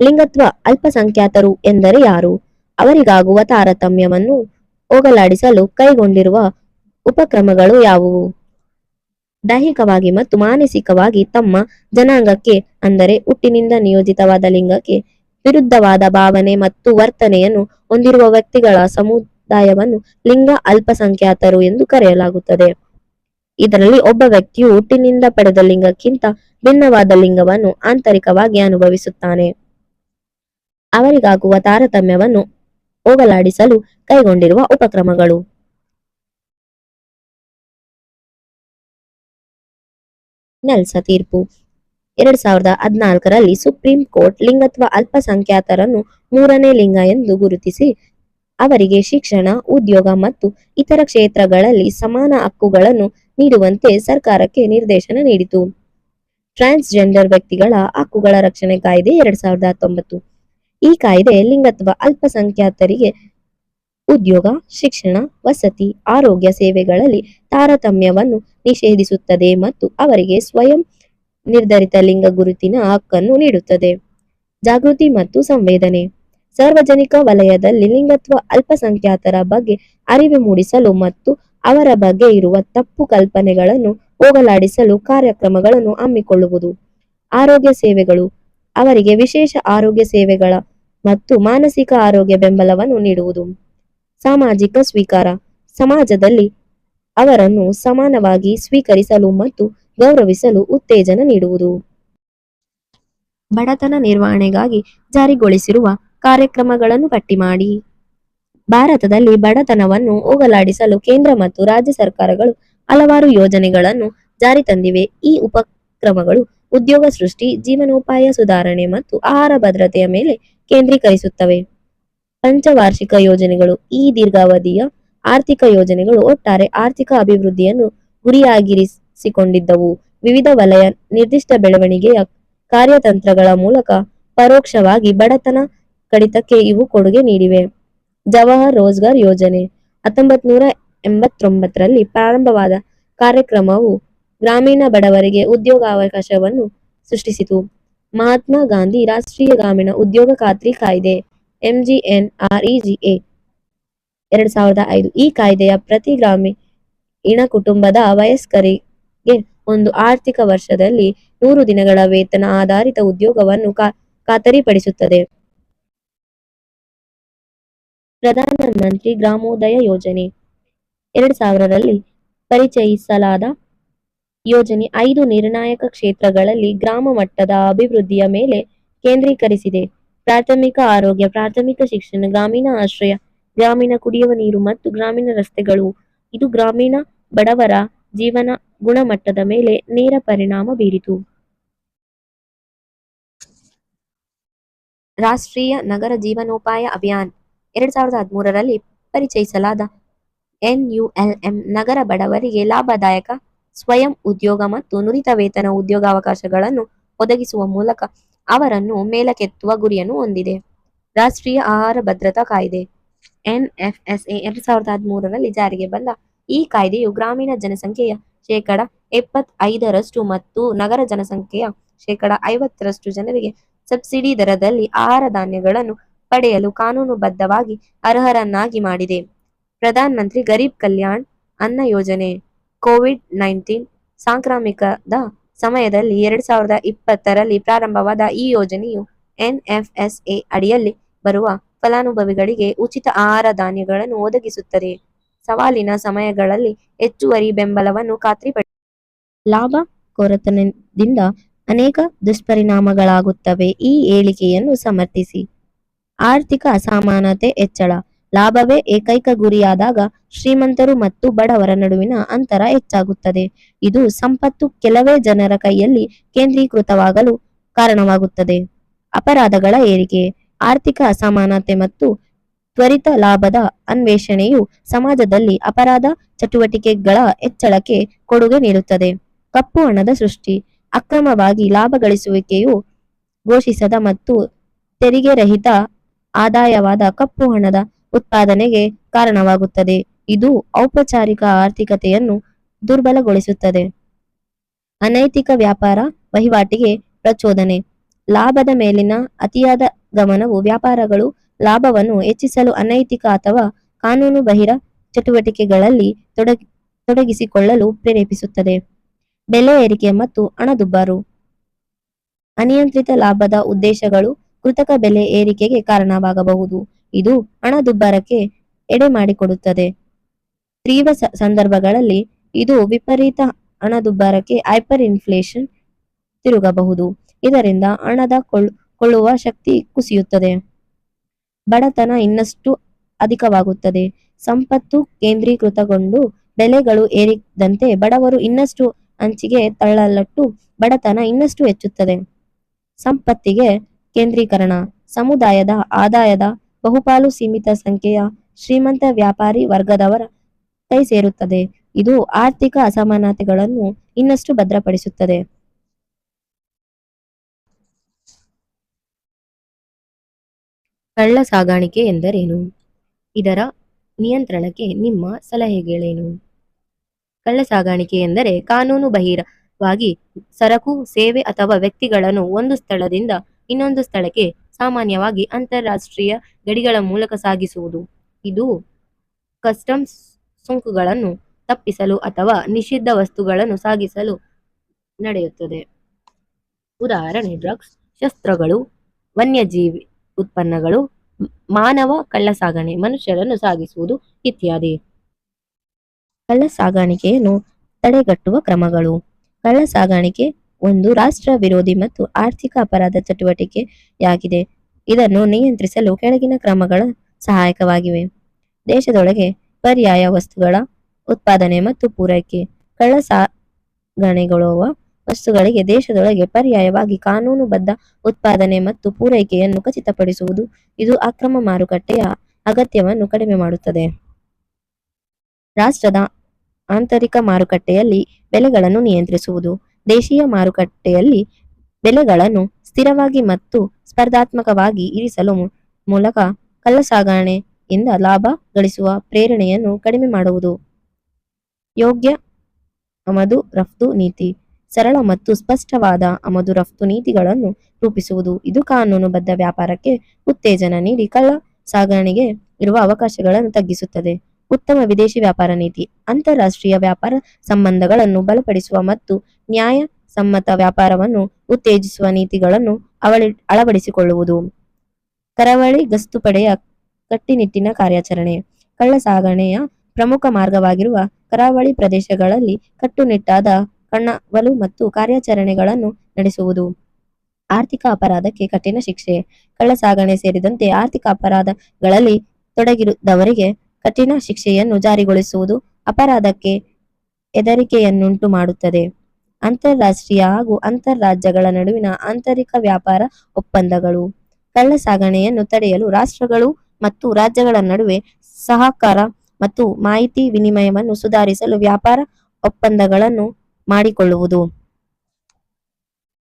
ಲಿಂಗತ್ವ ಅಲ್ಪಸಂಖ್ಯಾತರು ಎಂದರೆ ಯಾರು? ಅವರಿಗಾಗುವ ತಾರತಮ್ಯವನ್ನು ಹೋಗಲಾಡಿಸಲು ಕೈಗೊಂಡಿರುವ ಉಪಕ್ರಮಗಳು ಯಾವುವು? ದೈಹಿಕವಾಗಿ ಮತ್ತು ಮಾನಸಿಕವಾಗಿ ತಮ್ಮ ಜನಾಂಗಕ್ಕೆ, ಅಂದರೆ ಹುಟ್ಟಿನಿಂದ ನಿಯೋಜಿತವಾದ ಲಿಂಗಕ್ಕೆ, ವಿರುದ್ಧವಾದ ಭಾವನೆ ಮತ್ತು ವರ್ತನೆಯನ್ನು ಹೊಂದಿರುವ ವ್ಯಕ್ತಿಗಳ ಸಮುದಾಯವನ್ನು ಲಿಂಗ ಅಲ್ಪಸಂಖ್ಯಾತರು ಎಂದು ಕರೆಯಲಾಗುತ್ತದೆ. ಇದರಲ್ಲಿ ಒಬ್ಬ ವ್ಯಕ್ತಿಯು ಹುಟ್ಟಿನಿಂದ ಪಡೆದ ಲಿಂಗಕ್ಕಿಂತ ಭಿನ್ನವಾದ ಲಿಂಗವನ್ನು ಆಂತರಿಕವಾಗಿ ಅನುಭವಿಸುತ್ತಾನೆ. ಅವರಿಗಾಗುವ ತಾರತಮ್ಯವನ್ನು ಹೋಗಲಾಡಿಸಲು ಕೈಗೊಂಡಿರುವ ಉಪಕ್ರಮಗಳು. ನೆಲ್ಸ ತೀರ್ಪು. ಎರಡ್ ಸಾವಿರದ ಹದಿನಾಲ್ಕರಲ್ಲಿ ಸುಪ್ರೀಂ ಕೋರ್ಟ್ ಲಿಂಗತ್ವ ಅಲ್ಪಸಂಖ್ಯಾತರನ್ನು ಮೂರನೇ ಲಿಂಗ ಎಂದು ಗುರುತಿಸಿ, ಅವರಿಗೆ ಶಿಕ್ಷಣ, ಉದ್ಯೋಗ ಮತ್ತು ಇತರ ಕ್ಷೇತ್ರಗಳಲ್ಲಿ ಸಮಾನ ಹಕ್ಕುಗಳನ್ನು ನೀಡುವಂತೆ ಸರ್ಕಾರಕ್ಕೆ ನಿರ್ದೇಶನ ನೀಡಿತು. ಟ್ರಾನ್ಸ್ಜೆಂಡರ್ ವ್ಯಕ್ತಿಗಳ ಹಕ್ಕುಗಳ ರಕ್ಷಣೆ ಕಾಯ್ದೆ ಎರಡ್ ಸಾವಿರದ ಹತ್ತೊಂಬತ್ತು. ಈ ಕಾಯ್ದೆ ಲಿಂಗತ್ವ ಅಲ್ಪಸಂಖ್ಯಾತರಿಗೆ ಉದ್ಯೋಗ, ಶಿಕ್ಷಣ, ವಸತಿ, ಆರೋಗ್ಯ ಸೇವೆಗಳಲ್ಲಿ ತಾರತಮ್ಯವನ್ನು ನಿಷೇಧಿಸುತ್ತದೆ ಮತ್ತು ಅವರಿಗೆ ಸ್ವಯಂ ನಿರ್ಧರಿತ ಲಿಂಗ ಗುರುತಿನ ಹಕ್ಕನ್ನು ನೀಡುತ್ತದೆ. ಜಾಗೃತಿ ಮತ್ತು ಸಂವೇದನೆ. ಸಾರ್ವಜನಿಕ ವಲಯದಲ್ಲಿ ಲಿಂಗತ್ವ ಅಲ್ಪಸಂಖ್ಯಾತರ ಬಗ್ಗೆ ಅರಿವು ಮೂಡಿಸಲು ಮತ್ತು ಅವರ ಬಗ್ಗೆ ಇರುವ ತಪ್ಪು ಕಲ್ಪನೆಗಳನ್ನು ಹೋಗಲಾಡಿಸಲು ಕಾರ್ಯಕ್ರಮಗಳನ್ನು ಹಮ್ಮಿಕೊಳ್ಳುವುದು. ಆರೋಗ್ಯ ಸೇವೆಗಳು. ಅವರಿಗೆ ವಿಶೇಷ ಆರೋಗ್ಯ ಸೇವೆಗಳ ಮತ್ತು ಮಾನಸಿಕ ಆರೋಗ್ಯ ಬೆಂಬಲವನ್ನು ನೀಡುವುದು. ಸಾಮಾಜಿಕ ಸ್ವೀಕಾರ. ಸಮಾಜದಲ್ಲಿ ಅವರನ್ನು ಸಮಾನವಾಗಿ ಸ್ವೀಕರಿಸಲು ಮತ್ತು ಗೌರವಿಸಲು ಉತ್ತೇಜನ ನೀಡುವುದು. ಬಡತನ ನಿರ್ವಹಣೆಗಾಗಿ ಜಾರಿಗೊಳಿಸಿರುವ ಕಾರ್ಯಕ್ರಮಗಳನ್ನು ಪಟ್ಟಿ ಮಾಡಿ. ಭಾರತದಲ್ಲಿ ಬಡತನವನ್ನು ಹೋಗಲಾಡಿಸಲು ಕೇಂದ್ರ ಮತ್ತು ರಾಜ್ಯ ಸರ್ಕಾರಗಳು ಹಲವಾರು ಯೋಜನೆಗಳನ್ನು ಜಾರಿ ತಂದಿವೆ. ಈ ಉಪಕ್ರಮಗಳು ಉದ್ಯೋಗ ಸೃಷ್ಟಿ, ಜೀವನೋಪಾಯ ಸುಧಾರಣೆ ಮತ್ತು ಆಹಾರ ಭದ್ರತೆಯ ಮೇಲೆ ಕೇಂದ್ರೀಕರಿಸುತ್ತವೆ. ಪಂಚವಾರ್ಷಿಕ ಯೋಜನೆಗಳು ಈ ದೀರ್ಘಾವಧಿಯ ಆರ್ಥಿಕ ಯೋಜನೆಗಳು ಒಟ್ಟಾರೆ ಆರ್ಥಿಕ ಅಭಿವೃದ್ಧಿಯನ್ನು ಗುರಿಯಾಗಿರಿಸಿಕೊಂಡಿದ್ದವು. ವಿವಿಧ ವಲಯ ನಿರ್ದಿಷ್ಟ ಬೆಳವಣಿಗೆಯ ಕಾರ್ಯತಂತ್ರಗಳ ಮೂಲಕ ಪರೋಕ್ಷವಾಗಿ ಬಡತನ ಕಡಿತಕ್ಕೆ ಇವು ಕೊಡುಗೆ ನೀಡಿವೆ. ಜವಾಹರ್ ರೋಜ್ಗಾರ್ ಯೋಜನೆ ಹತ್ತೊಂಬತ್ ನೂರ ಎಂಬತ್ತೊಂಬತ್ತರಲ್ಲಿ ಪ್ರಾರಂಭವಾದ ಕಾರ್ಯಕ್ರಮವು ಗ್ರಾಮೀಣ ಬಡವರಿಗೆ ಉದ್ಯೋಗಾವಕಾಶವನ್ನು ಸೃಷ್ಟಿಸಿತು. ಮಹಾತ್ಮ ಗಾಂಧಿ ರಾಷ್ಟ್ರೀಯ ಗ್ರಾಮೀಣ ಉದ್ಯೋಗ ಖಾತ್ರಿ ಕಾಯ್ದೆ, ಎಂಜಿಎನ್ಆರ್ಇಜಿಎ ಎರಡ್ ಸಾವಿರದ ಐದು. ಈ ಕಾಯ್ದೆಯ ಪ್ರತಿ ಗ್ರಾಮೀಣ ಕುಟುಂಬದ ವಯಸ್ಕರಿಗೆ ಒಂದು ಆರ್ಥಿಕ ವರ್ಷದಲ್ಲಿ ನೂರು ದಿನಗಳ ವೇತನ ಆಧಾರಿತ ಉದ್ಯೋಗವನ್ನು ಖಾತರಿಪಡಿಸುತ್ತದೆ. ಪ್ರಧಾನ ಮಂತ್ರಿ ಗ್ರಾಮೋದಯ ಯೋಜನೆ ಎರಡ್ ಸಾವಿರದಲ್ಲಿ ಪರಿಚಯಿಸಲಾದ ಯೋಜನೆ ಐದು ನಿರ್ಣಾಯಕ ಕ್ಷೇತ್ರಗಳಲ್ಲಿ ಗ್ರಾಮ ಮಟ್ಟದ ಅಭಿವೃದ್ಧಿಯ ಮೇಲೆ ಕೇಂದ್ರೀಕರಿಸಿದೆ. ಪ್ರಾಥಮಿಕ ಆರೋಗ್ಯ, ಪ್ರಾಥಮಿಕ ಶಿಕ್ಷಣ, ಗ್ರಾಮೀಣ ಆಶ್ರಯ, ಗ್ರಾಮೀಣ ಕುಡಿಯುವ ನೀರು ಮತ್ತು ಗ್ರಾಮೀಣ ರಸ್ತೆಗಳು. ಇದು ಗ್ರಾಮೀಣ ಬಡವರ ಜೀವನ ಗುಣಮಟ್ಟದ ಮೇಲೆ ನೇರ ಪರಿಣಾಮ ಬೀರಿತು. ರಾಷ್ಟ್ರೀಯ ನಗರ ಜೀವನೋಪಾಯ ಅಭಿಯಾನ್ ಎರಡ್ ಸಾವಿರದ ಹದಿಮೂರರಲ್ಲಿ ಪರಿಚಯಿಸಲಾದ ಎನ್ಯುಎಲ್ಎಂ ನಗರ ಬಡವರಿಗೆ ಲಾಭದಾಯಕ ಸ್ವಯಂ ಉದ್ಯೋಗ ಮತ್ತು ನುರಿತ ವೇತನ ಉದ್ಯೋಗಾವಕಾಶಗಳನ್ನು ಒದಗಿಸುವ ಮೂಲಕ ಅವರನ್ನು ಮೇಲಕ್ಕೆತ್ತುವ ಗುರಿಯನ್ನು ಹೊಂದಿದೆ. ರಾಷ್ಟ್ರೀಯ ಆಹಾರ ಭದ್ರತಾ ಕಾಯ್ದೆ. ಎ ಎರಡ್ ಸಾವಿರದ ಹದಿಮೂರರಲ್ಲಿ ಜಾರಿಗೆ ಬಂದ ಈ ಕಾಯ್ದೆಯು ಗ್ರಾಮೀಣ ಜನಸಂಖ್ಯೆಯ ಶೇಕಡ ಎಪ್ಪತ್ತೈದರಷ್ಟು ಮತ್ತು ನಗರ ಜನಸಂಖ್ಯೆಯ ಶೇಕಡ ಐವತ್ತರಷ್ಟು ಜನರಿಗೆ ಸಬ್ಸಿಡಿ ದರದಲ್ಲಿ ಆಹಾರ ಧಾನ್ಯಗಳನ್ನು ಪಡೆಯಲು ಕಾನೂನುಬದ್ಧವಾಗಿ ಅರ್ಹರನ್ನಾಗಿ ಮಾಡಿದೆ. ಪ್ರಧಾನ ಮಂತ್ರಿ ಗರೀಬ್ ಕಲ್ಯಾಣ್ ಅನ್ನ ಯೋಜನೆ. ಕೋವಿಡ್ ನೈನ್ಟೀನ್ ಸಾಂಕ್ರಾಮಿಕದ ಸಮಯದಲ್ಲಿ ಎರಡ್ ಸಾವಿರದ ಇಪ್ಪತ್ತರಲ್ಲಿ ಪ್ರಾರಂಭವಾದ ಈ ಯೋಜನೆಯು ಎನ್ಎಫ್ಎಸ್ಎ ಅಡಿಯಲ್ಲಿ ಬರುವ ಫಲಾನುಭವಿಗಳಿಗೆ ಉಚಿತ ಆಹಾರ ಧಾನ್ಯಗಳನ್ನು ಒದಗಿಸುತ್ತದೆ. ಸವಾಲಿನ ಸಮಯಗಳಲ್ಲಿ ಹೆಚ್ಚುವರಿ ಬೆಂಬಲವನ್ನು ಖಾತ್ರಿಪಡಿಸ ಲಾಭ ಕೊರತನದಿಂದ ಅನೇಕ ದುಷ್ಪರಿಣಾಮಗಳಾಗುತ್ತವೆ. ಈ ಹೇಳಿಕೆಯನ್ನು ಸಮರ್ಥಿಸಿ. ಆರ್ಥಿಕ ಅಸಮಾನತೆ ಹೆಚ್ಚಳ ಲಾಭವೇ ಏಕೈಕ ಗುರಿಯಾದಾಗ ಶ್ರೀಮಂತರು ಮತ್ತು ಬಡವರ ನಡುವಿನ ಅಂತರ ಹೆಚ್ಚಾಗುತ್ತದೆ. ಇದು ಸಂಪತ್ತು ಕೆಲವೇ ಜನರ ಕೈಯಲ್ಲಿ ಕೇಂದ್ರೀಕೃತವಾಗಲು ಕಾರಣವಾಗುತ್ತದೆ. ಅಪರಾಧಗಳ ಏರಿಕೆ, ಆರ್ಥಿಕ ಅಸಮಾನತೆ ಮತ್ತು ತ್ವರಿತ ಲಾಭದ ಅನ್ವೇಷಣೆಯು ಸಮಾಜದಲ್ಲಿ ಅಪರಾಧ ಚಟುವಟಿಕೆಗಳ ಹೆಚ್ಚಳಕ್ಕೆ ಕೊಡುಗೆ ನೀಡುತ್ತದೆ. ಕಪ್ಪು ಹಣದ ಸೃಷ್ಟಿ, ಅಕ್ರಮವಾಗಿ ಲಾಭ ಗಳಿಸುವಿಕೆಯು ಘೋಷಿಸದ ಮತ್ತು ತೆರಿಗೆ ರಹಿತ ಆದಾಯವಾದ ಕಪ್ಪು ಹಣದ ಉತ್ಪಾದನೆಗೆ ಕಾರಣವಾಗುತ್ತದೆ. ಇದು ಔಪಚಾರಿಕ ಆರ್ಥಿಕತೆಯನ್ನು ದುರ್ಬಲಗೊಳಿಸುತ್ತದೆ. ಅನೈತಿಕ ವ್ಯಾಪಾರ ವಹಿವಾಟಿಗೆ ಪ್ರಚೋದನೆ. ಲಾಭದ ಮೇಲಿನ ಅತಿಯಾದ ಗಮನವು ವ್ಯಾಪಾರಗಳು ಲಾಭವನ್ನು ಹೆಚ್ಚಿಸಲು ಅನೈತಿಕ ಅಥವಾ ಕಾನೂನು ಬಹಿರ ಚಟುವಟಿಕೆಗಳಲ್ಲಿ ತೊಡಗಿ, ತೊಡಗಿಸಿಕೊಳ್ಳಲು ಪ್ರೇರೇಪಿಸುತ್ತದೆ. ಬೆಲೆ ಏರಿಕೆ ಮತ್ತು ಹಣದುಬ್ಬರು. ಅನಿಯಂತ್ರಿತ ಲಾಭದ ಉದ್ದೇಶಗಳು ಕೃತಕ ಬೆಲೆ ಏರಿಕೆಗೆ ಕಾರಣವಾಗಬಹುದು. ಇದು ಹಣದುಬ್ಬರಕ್ಕೆ ಎಡೆ ಮಾಡಿಕೊಡುತ್ತದೆ. ತೀವ್ರ ಸಂದರ್ಭಗಳಲ್ಲಿ ಇದು ವಿಪರೀತ ಹಣದುಬ್ಬರಕ್ಕೆ ಹೈಪರ್ ಇನ್ಫ್ಲೇಷನ್ ತಿರುಗಬಹುದು. ಇದರಿಂದ ಹಣದ ಕೊಳ್ಳ್- ಕೊಳ್ಳುವ ಶಕ್ತಿ ಕುಸಿಯುತ್ತದೆ. ಬಡತನ ಇನ್ನಷ್ಟು ಅಧಿಕವಾಗುತ್ತದೆ. ಸಂಪತ್ತು ಕೇಂದ್ರೀಕೃತಗೊಂಡು ಬೆಲೆಗಳು ಏರಿದಂತೆ ಬಡವರು ಇನ್ನಷ್ಟು ಅಂಚಿಗೆ ತಳ್ಳಲಟ್ಟು ಬಡತನ ಇನ್ನಷ್ಟು ಹೆಚ್ಚುತ್ತದೆ. ಸಂಪತ್ತಿಗೆ ಕೇಂದ್ರೀಕರಣ, ಸಮುದಾಯದ ಆದಾಯದ ಬಹುಪಾಲು ಸೀಮಿತ ಸಂಖ್ಯೆಯ ಶ್ರೀಮಂತ ವ್ಯಾಪಾರಿ ವರ್ಗದವರ ಕೈ ಸೇರುತ್ತದೆ. ಇದು ಆರ್ಥಿಕ ಅಸಮಾನತೆಗಳನ್ನು ಇನ್ನಷ್ಟು ಭದ್ರಪಡಿಸುತ್ತದೆ. ಕಳ್ಳ ಸಾಗಾಣಿಕೆ ಎಂದರೇನು? ಇದರ ನಿಯಂತ್ರಣಕ್ಕೆ ನಿಮ್ಮ ಸಲಹೆಗಳೇನು? ಕಳ್ಳ ಸಾಗಾಣಿಕೆ ಎಂದರೆ ಕಾನೂನು ಬಾಹಿರವಾಗಿ ಸರಕು, ಸೇವೆ ಅಥವಾ ವ್ಯಕ್ತಿಗಳನ್ನು ಒಂದು ಸ್ಥಳದಿಂದ ಇನ್ನೊಂದು ಸ್ಥಳಕ್ಕೆ ಸಾಮಾನ್ಯವಾಗಿ ಅಂತಾರಾಷ್ಟ್ರೀಯ ಗಡಿಗಳ ಮೂಲಕ ಸಾಗಿಸುವುದು. ಇದು ಕಸ್ಟಮ್ಸ್ ಸುಂಕಗಳನ್ನು ತಪ್ಪಿಸಲು ಅಥವಾ ನಿಷಿದ್ಧ ವಸ್ತುಗಳನ್ನು ಸಾಗಿಸಲು ನಡೆಯುತ್ತದೆ. ಉದಾಹರಣೆ, ಡ್ರಗ್ಸ್, ಶಸ್ತ್ರಗಳು, ವನ್ಯಜೀವಿ ಉತ್ಪನ್ನಗಳು, ಮಾನವ ಕಳ್ಳಸಾಗಣೆ, ಮನುಷ್ಯರನ್ನು ಸಾಗಿಸುವುದು ಇತ್ಯಾದಿ. ಕಳ್ಳ ಸಾಗಾಣಿಕೆಯನ್ನು ತಡೆಗಟ್ಟುವ ಕ್ರಮಗಳು. ಕಳ್ಳ ಸಾಗಾಣಿಕೆ ಒಂದು ರಾಷ್ಟ್ರ ವಿರೋಧಿ ಮತ್ತು ಆರ್ಥಿಕ ಅಪರಾಧ ಚಟುವಟಿಕೆಯಾಗಿದೆ. ಇದನ್ನು ನಿಯಂತ್ರಿಸಲು ಕೆಳಗಿನ ಕ್ರಮಗಳ ಸಹಾಯಕವಾಗಿವೆ. ದೇಶದೊಳಗೆ ಪರ್ಯಾಯ ವಸ್ತುಗಳ ಉತ್ಪಾದನೆ ಮತ್ತು ಪೂರೈಕೆ ಕಳ್ಳ ಸಾಗಣೆಗೊಳ್ಳುವ ವಸ್ತುಗಳಿಗೆ ದೇಶದೊಳಗೆ ಪರ್ಯಾಯವಾಗಿ ಕಾನೂನುಬದ್ಧ ಉತ್ಪಾದನೆ ಮತ್ತು ಪೂರೈಕೆಯನ್ನು ಖಚಿತಪಡಿಸುವುದು ಇದು ಅಕ್ರಮ ಮಾರುಕಟ್ಟೆಯ ಅಗತ್ಯವನ್ನು ಕಡಿಮೆ ಮಾಡುತ್ತದೆ. ರಾಷ್ಟ್ರದ ಆಂತರಿಕ ಮಾರುಕಟ್ಟೆಯಲ್ಲಿ ಬೆಲೆಗಳನ್ನು ನಿಯಂತ್ರಿಸುವುದು ದೇಶೀಯ ಮಾರುಕಟ್ಟೆಯಲ್ಲಿ ಬೆಲೆಗಳನ್ನು ಸ್ಥಿರವಾಗಿ ಮತ್ತು ಸ್ಪರ್ಧಾತ್ಮಕವಾಗಿ ಇರಿಸಲು ಮೂಲಕ ಕಳ್ಳ ಸಾಗಣೆಯಿಂದ ಲಾಭ ಗಳಿಸುವ ಪ್ರೇರಣೆಯನ್ನು ಕಡಿಮೆ ಮಾಡುವುದು. ಯೋಗ್ಯ ಆಮದು ರಫ್ತು ನೀತಿ, ಸರಳ ಮತ್ತು ಸ್ಪಷ್ಟವಾದ ಆಮದು ರಫ್ತು ನೀತಿಗಳನ್ನು ರೂಪಿಸುವುದು. ಇದು ಕಾನೂನುಬದ್ಧ ವ್ಯಾಪಾರಕ್ಕೆ ಉತ್ತೇಜನ ನೀಡಿ ಕಳ್ಳ ಸಾಗಣೆಗೆ ಇರುವ ಅವಕಾಶಗಳನ್ನು ತಗ್ಗಿಸುತ್ತದೆ. ಉತ್ತಮ ವಿದೇಶಿ ವ್ಯಾಪಾರ ನೀತಿ, ಅಂತಾರಾಷ್ಟ್ರೀಯ ವ್ಯಾಪಾರ ಸಂಬಂಧಗಳನ್ನು ಬಲಪಡಿಸುವ ಮತ್ತು ನ್ಯಾಯ ಸಮ್ಮತ ವ್ಯಾಪಾರವನ್ನು ಉತ್ತೇಜಿಸುವ ನೀತಿಗಳನ್ನು ಅವಳಿ, ಅಳವಡಿಸಿಕೊಳ್ಳುವುದು. ಕರಾವಳಿ ಗಸ್ತು ಪಡೆಯ ಕಟ್ಟುನಿಟ್ಟಿನ ಕಾರ್ಯಾಚರಣೆ ಕಳ್ಳ ಸಾಗಣೆಯ ಪ್ರಮುಖ ಮಾರ್ಗವಾಗಿರುವ ಕರಾವಳಿ ಪ್ರದೇಶಗಳಲ್ಲಿ ಕಟ್ಟುನಿಟ್ಟಾದ ಕಣ್ಣವಲು ಮತ್ತು ಕಾರ್ಯಾಚರಣೆಗಳನ್ನು ನಡೆಸುವುದು. ಆರ್ಥಿಕ ಅಪರಾಧಕ್ಕೆ ಕಠಿಣ ಶಿಕ್ಷೆ ಕಳ್ಳ ಸಾಗಣೆ ಸೇರಿದಂತೆ ಆರ್ಥಿಕ ಅಪರಾಧಗಳಲ್ಲಿ ತೊಡಗಿರುವವರಿಗೆ ಕಠಿಣ ಶಿಕ್ಷೆಯನ್ನು ಜಾರಿಗೊಳಿಸುವುದು ಅಪರಾಧಕ್ಕೆ ಹೆದರಿಕೆಯನ್ನುಂಟು ಮಾಡುತ್ತದೆ ಅಂತಾರಾಷ್ಟ್ರೀಯ ಹಾಗೂ ಅಂತರ್ರಾಜ್ಯಗಳ ನಡುವಿನ ಆಂತರಿಕ ವ್ಯಾಪಾರ ಒಪ್ಪಂದಗಳು. ಕಳ್ಳ ಸಾಗಣೆಯನ್ನು ತಡೆಯಲು ರಾಷ್ಟ್ರಗಳು ಮತ್ತು ರಾಜ್ಯಗಳ ನಡುವೆ ಸಹಕಾರ ಮತ್ತು ಮಾಹಿತಿ ವಿನಿಮಯವನ್ನು ಸುಧಾರಿಸಲು ವ್ಯಾಪಾರ ಒಪ್ಪಂದಗಳನ್ನು ಮಾಡಿಕೊಳ್ಳುವುದು.